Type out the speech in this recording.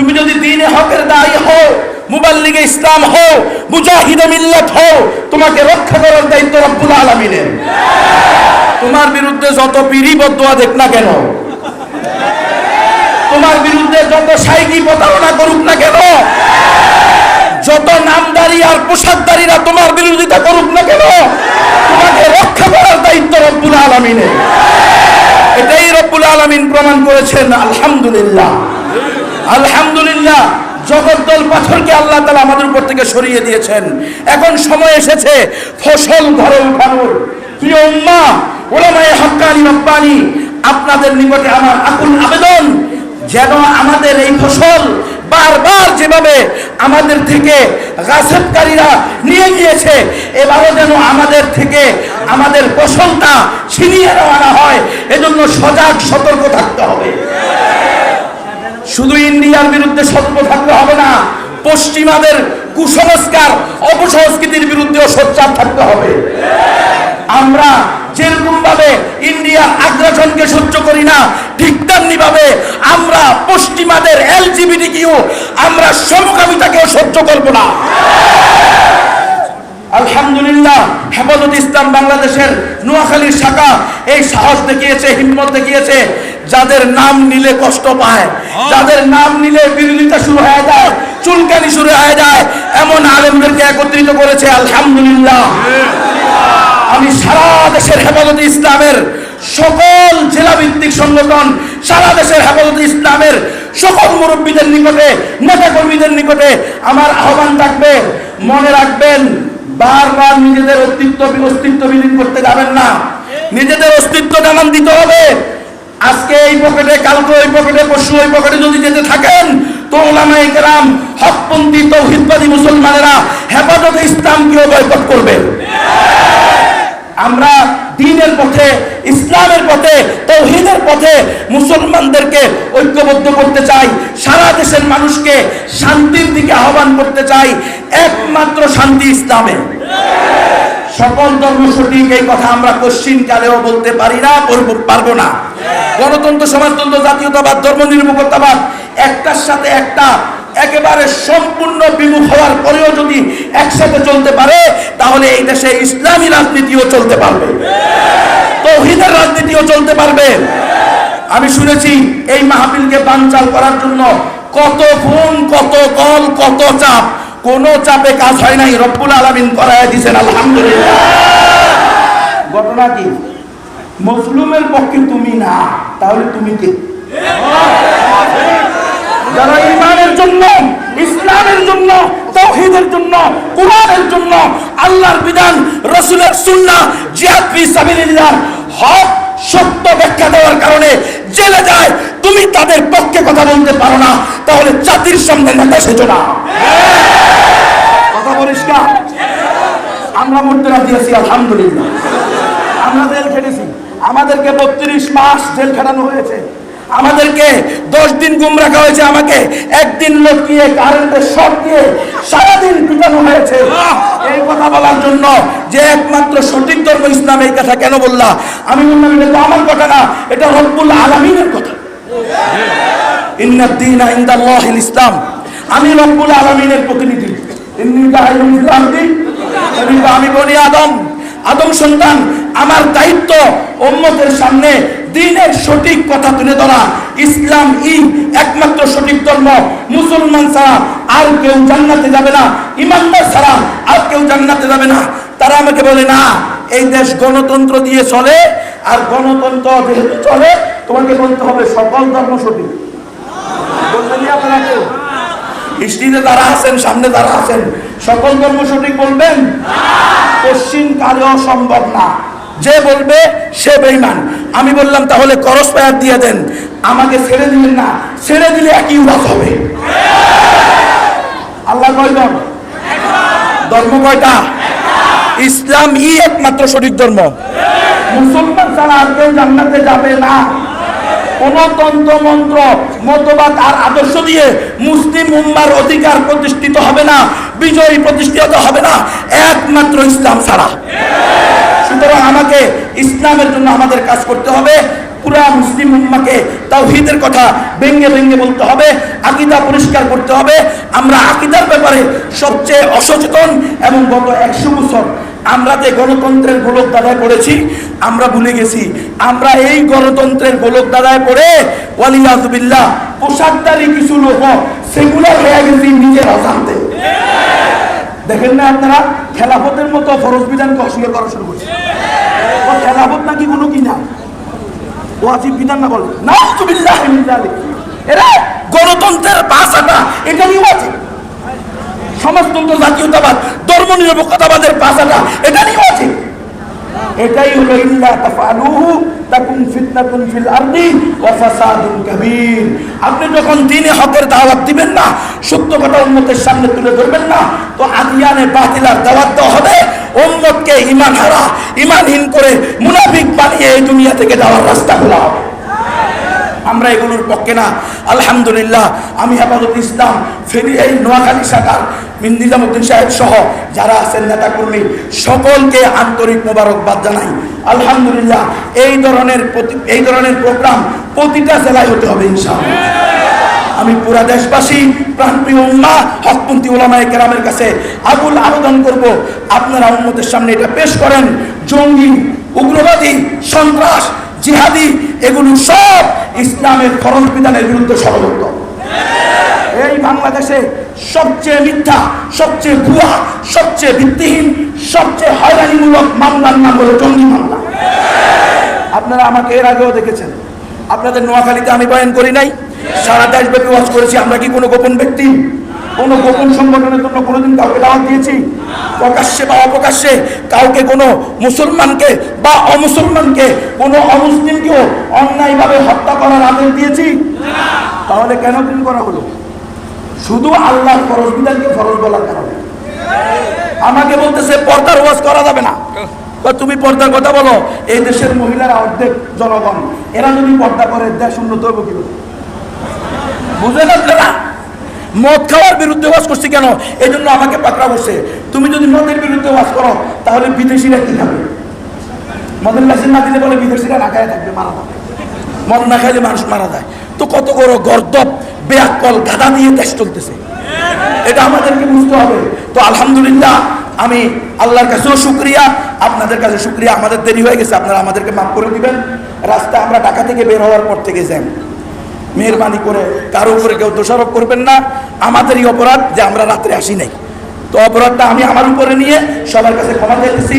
তুমি যদি দিনে হকের দায়ী হও, মুবাল্লিগে ইসলাম হও, মুজাহিদে মিল্লাত হও, তোমাকে রক্ষা করার দায়িত্ব রব্বুল আলামিনের। তোমার বিরুদ্ধে যত পিড়ি বদুয়া দেখ না কেন, তোমার বিরুদ্ধে যত সাইকি প্রতারণা করুক না কেন, যত নামদারি আর পোশাকদারিরা তোমার বিরোধিতা করুক না কেন, তোমাকে রক্ষা করার দায়িত্ব রব্বুল আলমিনের। আলমিন প্রমাণ করেছেন, আলহামদুলিল্লাহ। আলহামদুলিল্লাহ জগদ্দল পাথরকে আল্লাহ তালা আমাদের উপর থেকে সরিয়ে দিয়েছেন। এখন সময় এসেছে ফসল ঘরে উঠানোর প্রিয় উম্মা, ওলামায় হকানি রব্বানি, আপনাদের নিকটে আমার আকুল আবেদন, যেন আমাদের এই ফসল বারবার যেভাবে আমাদের থেকে গাছেবকারীরা নিয়ে গিয়েছে, এবারও যেন আমাদের থেকে আমাদের ফসলটা ছিনিয়ে নেওয়া হয়, এজন্য সজাগ, সতর্ক থাকতে হবে। শুধু ইন্ডিয়ার বিরুদ্ধে সতর্ক থাকতে হবে না, পশ্চিমাদের কুসংস্কার, অপসংস্কৃতির বিরুদ্ধেও সোচ্চার থাকতে হবে। আমরা যেরকম ভাবে ইন্ডিয়ার আগ্রাসনকে সহ্য করি না, ঠিক তেমনি ভাবে আমরা আমরা সমকামিতাকেও সহ্য করব না। আলহামদুলিল্লাহ, হেফাজত ইসলাম বাংলাদেশের নোয়াখালীর শাখা এই সাহস দেখিয়েছে, হিম্মত দেখিয়েছে, যাদের নাম নিলে কষ্ট পায়, যাদের নাম নিলে বিরোধিতা শুরু হয়ে যায়, চুলকানি শুরু হয়ে যায়, এমন আলেমদেরকে একত্রিত করেছে, আলহামদুলিল্লাহ। আমি সারা দেশের হেফাজত ইসলামের সকল জেলা ভিত্তিক সংগঠন সারা দেশের হেফাজত ইসলামের সকল মুরব্বীদের নিকটে নেতা কর্মীদের নিকটে আমার আহ্বান থাকবে, মনে রাখবেন, বারবার নিজেদের অস্তিত্ব অস্তিত্ব বিলীন করতে যাবেন না। নিজেদের অস্তিত্ব জানান দিতে হবে। আজকে এই পকেটে, কালকে ওই পকেটে, পরশু ওই পকেটে যদি যেতে থাকেন, তো ওলামায়ে কেরাম হকপন্থী, তৌহিদবাদী মুসলমানেরা হেফাজত ইসলামকেও বয়কট করবে। আমরা ইসলামের পথে, তৌহিদের পথে মুসলমানদেরকে ঐক্যবদ্ধ করতে চাই, সারা দেশের মানুষকে শান্তির দিকে আহ্বান করতে চাই, একমাত্র শান্তি ইসলামে। সকল ধর্ম সঠিক, এই কথা আমরা কোশ্চিন কালেও বলতে পারি না পারব না। গণতন্ত্র, সমাজতন্ত্র, জাতীয়তাবাদ, ধর্ম নিরপেক্ষতাবাদ, একটার সাথে একটা একেবারে সম্পূর্ণ বিমুখ হওয়ার পরেও যদি একসাথে চলতে পারে, তাহলে এই দেশে ইসলামী রাজনীতিও চলতে পারবে। তৌহিদের রাজনীতিও চলতে পারবে। আমি শুনেছি এই মাহফিলকে বানচাল করার জন্য কত ফোন কত কল কত চাপ। কোন চাপে কাজ হয় নাই, রব্বুল আলামিন করায় দিয়েছেন, আলহামদুলিল্লাহ। ঘটনা কি? মজলুমের পক্ষে তুমি না, তাহলে তুমি কে? যারা ইমানের জন্য, ইসলামের জন্য, তৌহিদের জন্য, কোরআনের জন্য আল্লাহর বিধান, রসুলের সুন্নাহ জিহাদ ফি সাবিলিল্লাহ, হক, সত্য ব্যাখ্যা দেওয়ার কারণে জেলে যায়, তুমি তাদের পক্ষে কথা বলতে পারো না, তাহলে জাতির সামনে নেতা সেজো না। কথা পরিষ্কার আমরা রাজি আছি আলহামদুলিল্লাহ। আমরা জেল খেটেছি। আমাদেরকে বত্রিশ মাস জেল খাটানো হয়েছে। আমাদেরকে দশ দিন গুম রাখা হয়েছে আমাকে একদিন লটকিয়ে কারেন্টের শর্ট দিয়ে সারাদিন পিটানো হয়েছে। এই কথা বলার জন্য যে একমাত্র সঠিক ধর্ম ইসলাম এই কথা কেন বললা? আমি বললাম এটা তো আমার কথা না এটা রব্বুল আলমিনের কথা। ইন্নাদ্দিন ইনদাল্লাহিল ইসলাম। আমি রব্বুল আলমিনের প্রতিনিধি আমি বনি আদম। আদম সন্তান আমার দায়িত্ব উম্মতের সামনে দিনের সঠিক কথা তুলে ধরা ইসলাম ই একমাত্র সঠিক ধর্ম। মুসলমান ছাড়া আর কেউ জান্নাতে যাবে না, ইমানদার ছাড়া আর কেউ জান্নাতে যাবে না। তারা আমাকে বলে, না, এই দেশ গণতন্ত্র দিয়ে চলে, আর গণতন্ত্র যেহেতু চলে, তোমাকে বলতে হবে সকল ধর্ম সঠিক। স্ত্রীতে যারা আছেন, সামনে যারা আছেন, সকল ধর্ম সঠিক বলবেন? পশ্চিম কালেও সম্ভব না। যে বলবে সে বেইমান আমি বললাম, তাহলে করস পায়ার দিয়ে দেন। আমাকে ছেড়ে দিলেন না। ছেড়ে দিলে একই উদাস হবে। আল্লাহ কয় ধর্ম ধর্ম কয়টা? ইসলাম ই একমাত্র সঠিক ধর্ম। মুসলমান ছাড়া আর কেউ জান্নাতে যাবে না। কোন তন্ত্র মন্ত্র, মতবাদ আর আদর্শ দিয়ে মুসলিম উম্মার অধিকার প্রতিষ্ঠিত হবে না, বিজয়ী প্রতিষ্ঠিত হবে না, একমাত্র ইসলাম ছাড়া। সুতরাং আমাকে ইসলামের জন্য আমাদের কাজ করতে হবে, পুরা মুসলিম উম্মাকে তাওহীদের কথা ব্যঙ্গে ব্যঙ্গে বলতে হবে, আকিদা পরিষ্কার করতে হবে। আমরা আকিদার ব্যাপারে সবচেয়ে অসচেতন এবং গত একশো বছর আমরা যে গণতন্ত্রের গোলক দাদায় পড়েছি, আমরা ভুলে গেছি। আমরা এই গণতন্ত্রের গোলক দাদায় পড়ে ওয়ালিয়াজবিল্লাহ পোশাকদারি কিছু লোক, সেগুলো হয়ে গেছি নিজের অজান্তে। দেখেন না আপনারা, খেলাফতের মতো ফরজ বিধানকে অস্বীকার করা শুরু করছে? ও খেলাফত নাকি কোনো কি না? ওয়াজিব বিধান না বলে? না এরা, গণতন্ত্রের ভাষাটা, এটা নিয়ে ওয়াজিব সমাজতন্ত্র জাতীয়তাবাদ নিরপেক্ষতাবাদের ভাষাটা এটা ওয়াজিব এটাই হলো, ইল্লা তাফআলুহু, তাকুন ফিতনাতুন ফিল আরদি ওয়া ফাসাদুন কাবীর। আপনি যখন দ্বীনে হকের দাওয়াত দিবেন না, সত্য কথা উম্মতের সামনে তুলে ধরবেন না, তো আদিয়ানে বাতিলার দাওয়াত দেওয়া হবে। উম্মতকে ঈমান হারা, ঈমানহীন করে মুনাফিক বানিয়ে এই দুনিয়া থেকে যাওয়ার রাস্তা খোলা হবে। আমরা এগুলোর পক্ষে না। আলহামদুলিল্লাহ, আমি আপাতত ইসলাম ফেরি এই নোয়াখালী শাখার মিন নিজামুদ্দিন সাহেব সহ যারা আছেন নেতাকর্মী, সকলকে আন্তরিক মোবারকবাদ জানাই। আলহামদুলিল্লাহ, এই ধরনের এই ধরনের প্রোগ্রাম প্রতিটা জেলায় হতে হবে ইনশাআল্লাহ। আমি পুরা দেশবাসী, প্রাণপ্রিয় উম্মা, হকপন্থী ওলামায়ে কেরামের কাছে আবুল আবেদন করব। আপনারা উম্মতের সামনে এটা পেশ করেন। জঙ্গি, উগ্রবাদী, সন্ত্রাস, জিহাদি এগুলো সব ইসলামের ফরজ বিধানের বিরুদ্ধে ষড়যন্ত্র। এই বাংলাদেশে সবচেয়ে মিথ্যা, সবচেয়ে ভুয়া, সবচেয়ে ভিত্তিহীন, সবচেয়ে হয়রানিমূলক মামলার নাম হলো জঙ্গি মামলা। আপনারা আমাকে এর আগেও দেখেছেন। আপনাদের নোয়াখালীতে আমি বয়ান করি নাই। সারা দেশব্যাপী ওয়াজ করেছি। আমরা কি কোনো গোপন ব্যক্তি? কোনো গোপন সংগঠনের জন্য কোনোদিন কাউকে দাওয়াত দিয়েছি। প্রকাশ্যে বা অপ্রকাশ্যে কাউকে কোনো মুসলমানকে বা অমুসলমানকে, কোনো অমুসলিমকেও অন্যায়ভাবে হত্যা করার আদেশ দিয়েছি। তাহলে কেন দিন করা হলো? শুধু আল্লাহর ফরজ বিধানকে ফরজ বলার কারণে আমাকে বলতেছে, পর্দার ওয়াজ করা যাবে না। তুমি পর্দার কথা বলো, এই দেশের মহিলারা অর্ধেক জনগণ। এরা যদি পর্দা করে, দেশ উন্নত হবে কি? বুঝলেন আপনারা? মদ খাওয়ার বিরুদ্ধে ওয়াজ করছি কেন? এই জন্য আমাকে পাকড়া বসে তুমি যদি মদের বিরুদ্ধে ওয়াজ করো, তাহলে বিদেশিরা কি খাবে? মদের মেশিন না দিলে বলে বিদেশিরা না খায় থাকবে, মারা যাবে। মদ না খাইলে মানুষ মারা যায়। তো কত বড় গর্দব বেয়াকল গাদা দিয়ে দেশ চলতেছে। এটা আমাদেরকে বুঝতে হবে। তো আলহামদুলিল্লাহ, আমি আল্লাহর কাছেও শুক্রিয়া, আপনাদের কাছে শুক্রিয়া। আমাদের দেরি হয়ে গেছে, আপনারা আমাদেরকে মাফ করে দিবেন। রাস্তা আমরা ঢাকা থেকে বের হওয়ার পর থেকে যান মেহরবানি করে কারও উপরে কেউ দোষারোপ করবেন না। আমাদেরই অপরাধ যে আমরা রাত্রে আসি নাই। তো অপরাধটা আমি আমার উপরে নিয়ে সবার কাছে ক্ষমা চাইতেছি